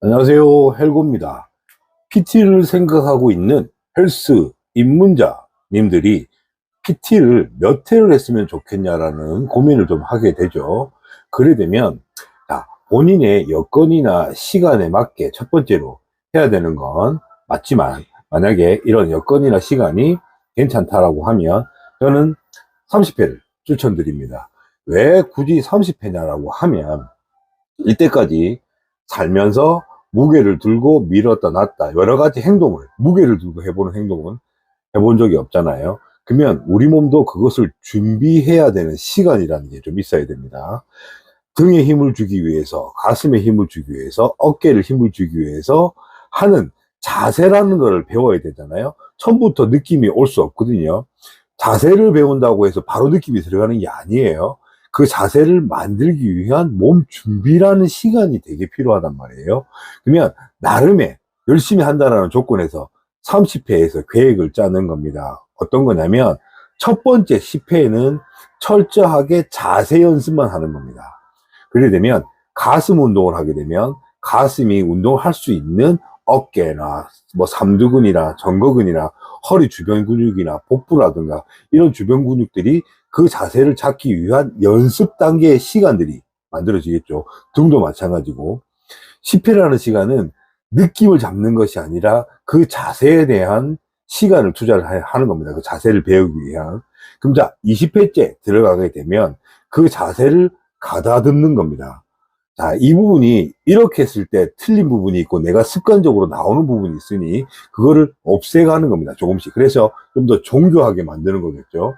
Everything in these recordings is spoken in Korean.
안녕하세요. 헬고입니다. PT를 생각하고 있는 헬스 입문자님들이 PT를 몇 회를 했으면 좋겠냐라는 고민을 좀 하게 되죠. 그래 되면 자, 본인의 여건이나 시간에 맞게 첫 번째로 해야 되는 건 맞지만 만약에 이런 여건이나 시간이 괜찮다라고 하면 저는 30회를 추천드립니다. 왜 굳이 30회냐라고 하면 이때까지 살면서 무게를 들고 밀었다 놨다 여러 가지 행동을 무게를 들고 해보는 행동은 해본 적이 없잖아요. 그러면 우리 몸도 그것을 준비해야 되는 시간이라는 게 좀 있어야 됩니다. 등에 힘을 주기 위해서 가슴에 힘을 주기 위해서 어깨를 힘을 주기 위해서 하는 자세라는 것을 배워야 되잖아요. 처음부터 느낌이 올 수 없거든요. 자세를 배운다고 해서 바로 느낌이 들어가는 게 아니에요. 그 자세를 만들기 위한 몸 준비라는 시간이 되게 필요하단 말이에요. 그러면 나름의 열심히 한다는 조건에서 30회에서 계획을 짜는 겁니다. 어떤 거냐면 첫 번째 10회에는 철저하게 자세 연습만 하는 겁니다. 그래 되면 가슴 운동을 하게 되면 가슴이 운동할 수 있는 어깨나 뭐 삼두근이나 정거근이나 허리 주변 근육이나 복부라든가 이런 주변 근육들이 그 자세를 잡기 위한 연습 단계의 시간들이 만들어지겠죠. 등도 마찬가지고 10회라는 시간은 느낌을 잡는 것이 아니라 그 자세에 대한 시간을 투자를 하- 하는 겁니다. 그 자세를 배우기 위한. 그럼 자, 20회째 들어가게 되면 그 자세를 가다듬는 겁니다. 자, 이 부분이 이렇게 했을 때 틀린 부분이 있고 내가 습관적으로 나오는 부분이 있으니 그거를 없애가는 겁니다. 조금씩. 그래서 좀 더 정교하게 만드는 거겠죠.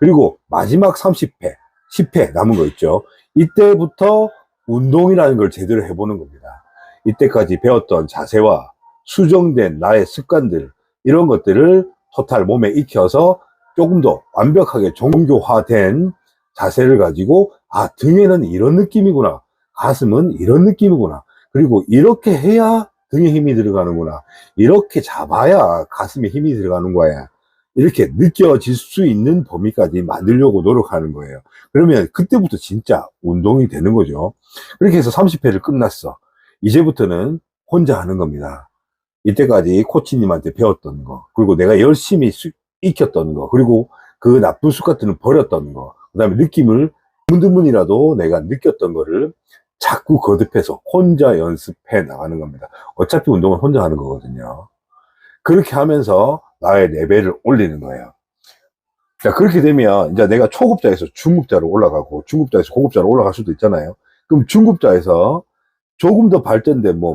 그리고 마지막 30회, 10회 남은 거 있죠. 이때부터 운동이라는 걸 제대로 해보는 겁니다. 이때까지 배웠던 자세와 수정된 나의 습관들, 이런 것들을 토탈 몸에 익혀서 조금 더 완벽하게 정교화된 자세를 가지고, 아, 등에는 이런 느낌이구나. 가슴은 이런 느낌이구나. 그리고 이렇게 해야 등에 힘이 들어가는구나. 이렇게 잡아야 가슴에 힘이 들어가는 거야. 이렇게 느껴질 수 있는 범위까지 만들려고 노력하는 거예요. 그러면 그때부터 진짜 운동이 되는 거죠. 그렇게 해서 30회를 끝났어. 이제부터는 혼자 하는 겁니다. 이때까지 코치님한테 배웠던 거, 그리고 내가 열심히 수- 익혔던 거, 그리고 그 나쁜 습관들을 버렸던 거, 그 다음에 느낌을 드문드문이라도 내가 느꼈던 거를 자꾸 거듭해서 혼자 연습해 나가는 겁니다. 어차피 운동은 혼자 하는 거거든요. 그렇게 하면서 나의 레벨을 올리는 거예요. 자, 그렇게 되면 이제 내가 초급자에서 중급자로 올라가고 중급자에서 고급자로 올라갈 수도 있잖아요. 그럼 중급자에서 조금 더 발전된 뭐